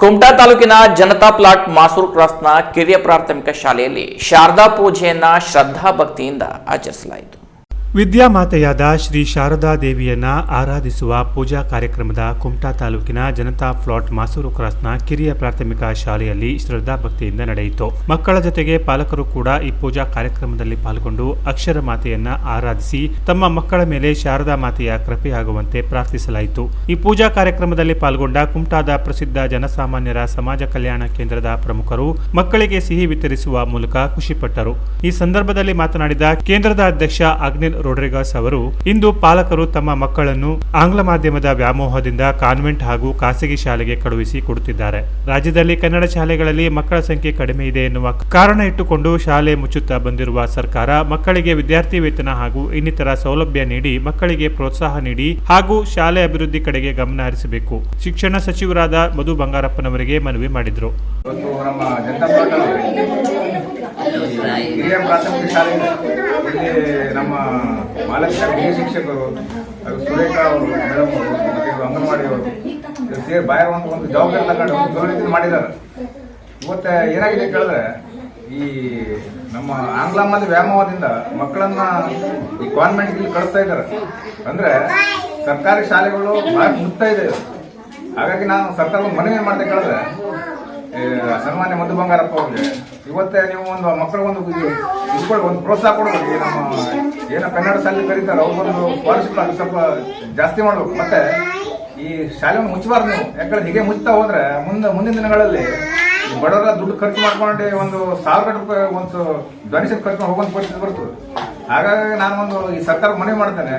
ಕುಮಟಾ ತಾಲೂಕಿನ ಜನತಾ ಪ್ಲಾಟ್ ಮಾಸೂರು ಕ್ರಾಸ್ನ ಕಿರಿಯ ಪ್ರಾಥಮಿಕ ಶಾಲೆಯಲ್ಲಿ ಶಾರದಾ ಪೂಜೆಯನ್ನ ಶ್ರದ್ಧಾ ಭಕ್ತಿಯಿಂದ ಆಚರಿಸಲಾಯಿತು. ವಿದ್ಯಾಮಾತೆಯಾದ ಶ್ರೀ ಶಾರದಾ ದೇವಿಯನ್ನ ಆರಾಧಿಸುವ ಪೂಜಾ ಕಾರ್ಯಕ್ರಮದ ಕುಮಟಾ ತಾಲೂಕಿನ ಜನತಾ ಫ್ಲಾಟ್ ಮಾಸೂರು ಕ್ರಾಸ್ನ ಕಿರಿಯ ಪ್ರಾಥಮಿಕ ಶಾಲೆಯಲ್ಲಿ ಶ್ರದ್ಧಾ ಭಕ್ತಿಯಿಂದ ನಡೆಯಿತು. ಮಕ್ಕಳ ಜೊತೆಗೆ ಪಾಲಕರು ಕೂಡ ಈ ಪೂಜಾ ಕಾರ್ಯಕ್ರಮದಲ್ಲಿ ಪಾಲ್ಗೊಂಡು ಅಕ್ಷರ ಮಾತೆಯನ್ನ ಆರಾಧಿಸಿ ತಮ್ಮ ಮಕ್ಕಳ ಮೇಲೆ ಶಾರದಾ ಮಾತೆಯ ಕೃಪೆಯಾಗುವಂತೆ ಪ್ರಾರ್ಥಿಸಲಾಯಿತು. ಈ ಪೂಜಾ ಕಾರ್ಯಕ್ರಮದಲ್ಲಿ ಪಾಲ್ಗೊಂಡ ಕುಮಟಾದ ಪ್ರಸಿದ್ಧ ಜನಸಾಮಾನ್ಯರ ಸಮಾಜ ಕಲ್ಯಾಣ ಕೇಂದ್ರದ ಪ್ರಮುಖರು ಮಕ್ಕಳಿಗೆ ಸಿಹಿ ವಿತರಿಸುವ ಮೂಲಕ ಖುಷಿಪಟ್ಟರು. ಈ ಸಂದರ್ಭದಲ್ಲಿ ಮಾತನಾಡಿದ ಕೇಂದ್ರದ ಅಧ್ಯಕ್ಷ ಅಗ್ನಿಲ್ ರೋಡ್ರಿಗಾಸ್ ಅವರು, ಇಂದು ಪಾಲಕರು ತಮ್ಮ ಮಕ್ಕಳನ್ನು ಆಂಗ್ಲ ಮಾಧ್ಯಮದ ವ್ಯಾಮೋಹದಿಂದ ಕಾನ್ವೆಂಟ್ ಹಾಗೂ ಖಾಸಗಿ ಶಾಲೆಗೆ ಕಳುಹಿಸಿ ಕೊಡುತ್ತಿದ್ದಾರೆ. ರಾಜ್ಯದಲ್ಲಿ ಕನ್ನಡ ಶಾಲೆಗಳಲ್ಲಿ ಮಕ್ಕಳ ಸಂಖ್ಯೆ ಕಡಿಮೆ ಇದೆ ಎನ್ನುವ ಕಾರಣ ಇಟ್ಟುಕೊಂಡು ಶಾಲೆ ಮುಚ್ಚುತ್ತಾ ಬಂದಿರುವ ಸರ್ಕಾರ ಮಕ್ಕಳಿಗೆ ವಿದ್ಯಾರ್ಥಿ ವೇತನ ಹಾಗೂ ಇನ್ನಿತರ ಸೌಲಭ್ಯ ನೀಡಿ ಮಕ್ಕಳಿಗೆ ಪ್ರೋತ್ಸಾಹ ನೀಡಿ ಹಾಗೂ ಶಾಲೆ ಅಭಿವೃದ್ಧಿ ಕಡೆಗೆ ಗಮನ ಹರಿಸಬೇಕು. ಶಿಕ್ಷಣ ಸಚಿವರಾದ ಮಧು ಬಂಗಾರಪ್ಪನವರಿಗೆ ಮನವಿ ಮಾಡಿದರು ಇವತ್ತು ನಮ್ಮ ಜನತಾ ಪ್ಲಾಟಲ್ಲಿ ಹಿರಿಯ ಪ್ರಾಥಮಿಕ ಶಾಲೆ ಇದೆ ಇಲ್ಲಿ ನಮ್ಮ ಮಾಲಕ ಹಿರಿಯ ಶಿಕ್ಷಕರು ಸುರೇಖಾ ಅವರು, ಮೇಡಮ್ ಅವರು, ಮತ್ತು ಅಂಗನವಾಡಿ ಅವರು ಸೇರಿ ಬಾಯಿರುವಂಥ ಒಂದು ಜವಾಬ್ದಾರಿ ತಗೊಂಡು ಒಂದು ಮಾಡಿದ್ದಾರೆ. ಇವತ್ತು ಏನಾಗಿದೆ ಕೇಳಿದ್ರೆ, ಈ ನಮ್ಮ ಆಂಗ್ಲ ಮತ್ತು ವ್ಯಾಮೋಹದಿಂದ ಮಕ್ಕಳನ್ನ ಈ ಕಾನ್ವೆಂಟ್ಗೆ ಕಳಿಸ್ತಾ ಇದ್ದಾರೆ. ಅಂದ್ರೆ ಸರ್ಕಾರಿ ಶಾಲೆಗಳು ಬಹಳ ಮುಕ್ತ ಇದೆ. ಹಾಗಾಗಿ ನಾನು ಸರ್ಕಾರದ ಮನವಿ ಮಾಡಿದೆ ಕೇಳಿದ್ರೆ ಸನ್ಮಾನ್ಯ ಮಧು ಬಂಗಾರಪ್ಪ ಅವ್ರಿಗೆ, ಇವತ್ತೇ ನೀವು ಒಂದು ಮಕ್ಕಳ ಒಂದು ಇಸ್ಕೊಳ್ಳಿ ಒಂದು ಪ್ರೋತ್ಸಾಹ ಕೊಡಬೇಕು ನಮ್ಮ ಏನೋ ಕನ್ನಡ ಶಾಲೆ ಕರೀತಾರೆ ಅವ್ರಿಗೊಂದು ಸ್ಕಾಲರ್ಶಿಪ್ ಅದು ಸ್ವಲ್ಪ ಜಾಸ್ತಿ ಮಾಡಬೇಕು. ಮತ್ತೆ ಈ ಶಾಲೆಯನ್ನು ಮುಚ್ಚಬಾರ್ದು ನೀವು. ಯಾಕಂದ್ರೆ ಹೀಗೆ ಮುಚ್ತಾ ಹೋದ್ರೆ ಮುಂದೆ ಮುಂದಿನ ದಿನಗಳಲ್ಲಿ ಬಡವರ ದುಡ್ಡು ಖರ್ಚು ಮಾಡ್ಕೊಂಡು ಒಂದು ಸಾವಿರ ರೂಪಾಯಿ ಒಂದು ಡೊನೇಷನ್ ಖರ್ಚು ಮಾಡಿ ಹೋಗುವಂತ ಪರಿಸ್ಥಿತಿ ಬರ್ತದೆ. ಹಾಗಾಗಿ ನಾನು ಒಂದು ಈ ಸರ್ಕಾರ ಮನವಿ ಮಾಡ್ತೇನೆ.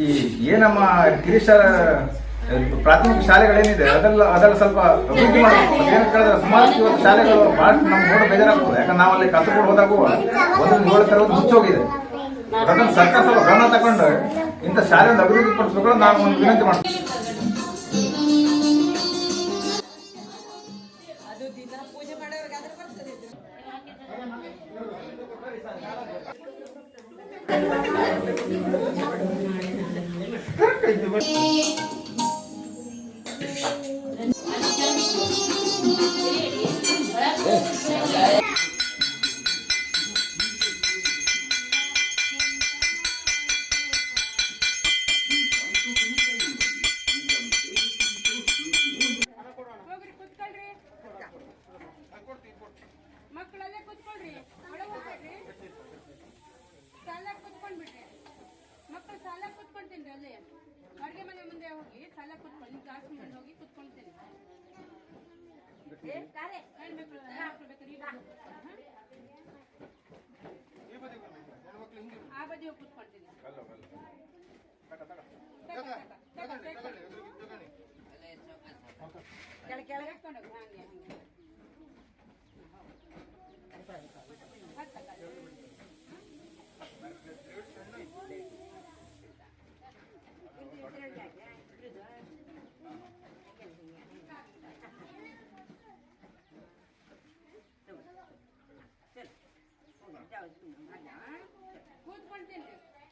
ಈ ಏನಮ್ಮ ಕಿರಿಶ ಪ್ರಾಥಮಿಕ ಶಾಲೆಗಳೇನಿದೆ, ಅದೆಲ್ಲ ಅದೆಲ್ಲ ಸ್ವಲ್ಪ ಅಭಿವೃದ್ಧಿ ಮಾಡಬೇಕು ಏನು ಕೇಳಿದ್ರೆ ಸುಮಾರು ಇವತ್ತು ಶಾಲೆಗಳು ಭಾಳ ನಮ್ಗೆ ನೋಡೋ ಬೇಜಾರಾಗ್ತದೆ. ಯಾಕಂದ್ರೆ ನಾವು ಅಲ್ಲಿ ಕಸಕೊಂಡು ಹೋದಾಗೂ ಒಂದೊಂದು ಏಳು ತರಗತಿ ಮುಚ್ಚೋಗಿದೆ ಅದನ್ನು ಸರ್ಕಾರ ಸ್ವಲ್ಪ ಗಮನ ತಗೊಂಡು ಇಂಥ ಶಾಲೆಯನ್ನು ಅಭಿವೃದ್ಧಿ ಪಡಿಸ್ಬೇಕು ನಾನು ಒಂದು ವಿನಂತಿ ಮಾಡ್ತೀನಿ ಮಕ್ಕಳಲ್ಲೇ ಕುತ್ಕೊಳ್ರಿ ಒಳಗೆ ಹೋಗ್ಬೇಡ್ರಿ ಸಾಲಾಗಿ ಕುತ್ಕೊಂಡ್ಬಿಡ್ರಿ ಮಕ್ಕಳು ಸಾಲಾಗಿ ಕುತ್ಕೊಂತೀನಿ ಅಲ್ಲಿ ಅಡುಗೆ ಮನೆ ಮುಂದೆ ಹೋಗಿ ಸಾಲಾಗಿ ಕುತ್ಕೊಂಡು ನಿಮ್ಮ ಕ್ಲಾಸ್ ಮುಂದೆ ಹೋಗಿ ಕುತ್ಕೊಳ್ತೀನಿ ಹೆಣ್ಮಕ್ಳು ಹೆಣ್ಮಕ್ಳು ಬೇಕಾದ್ರೆ ಈ ಬದಿ ಹಾ? ಆ ಬದಿ ಹೋಗಿ ಕುತ್ಕೊಳ್ತೀನಿ ತಗ, ತಗ, ತಗ, ತಗ. ಕೆಳಗೆ ಕೆಳಗೆ ಹಾಕ್ಕೊಂಡೋಗಿ ಹಾಗೆ ಹಾಗೆ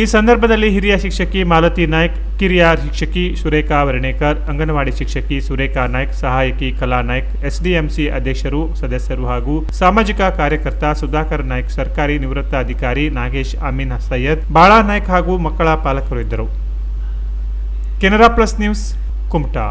ಈ ಸಂದರ್ಭದಲ್ಲಿ ಹಿರಿಯ ಶಿಕ್ಷಕಿ ಮಾಲತಿ ನಾಯ್ಕ್, ಕಿರಿಯ ಶಿಕ್ಷಕಿ ಸುರೇಖಾ ವರ್ಣೇಕರ್ ಅಂಗನವಾಡಿ ಶಿಕ್ಷಕಿ ಸುರೇಖಾ ನಾಯ್ಕ್, ಸಹಾಯಕಿ ಕಲಾ ನಾಯ್ಕ್, ಎಸ್ಡಿಎಂಸಿ ಅಧ್ಯಕ್ಷರು, ಸದಸ್ಯರು ಹಾಗೂ ಸಾಮಾಜಿಕ ಕಾರ್ಯಕರ್ತ ಸುಧಾಕರ್ ನಾಯ್ಕ್, ಸರ್ಕಾರಿ ನಿವೃತ್ತ ಅಧಿಕಾರಿ ನಾಗೇಶ್ ಅಮೀನ್ ಸೈಯದ್, ಬಾಳಾ ನಾಯ್ಕ್ ಹಾಗೂ ಮಕ್ಕಳ ಪಾಲಕರು ಇದ್ದರು. Canara plus news, Kumta.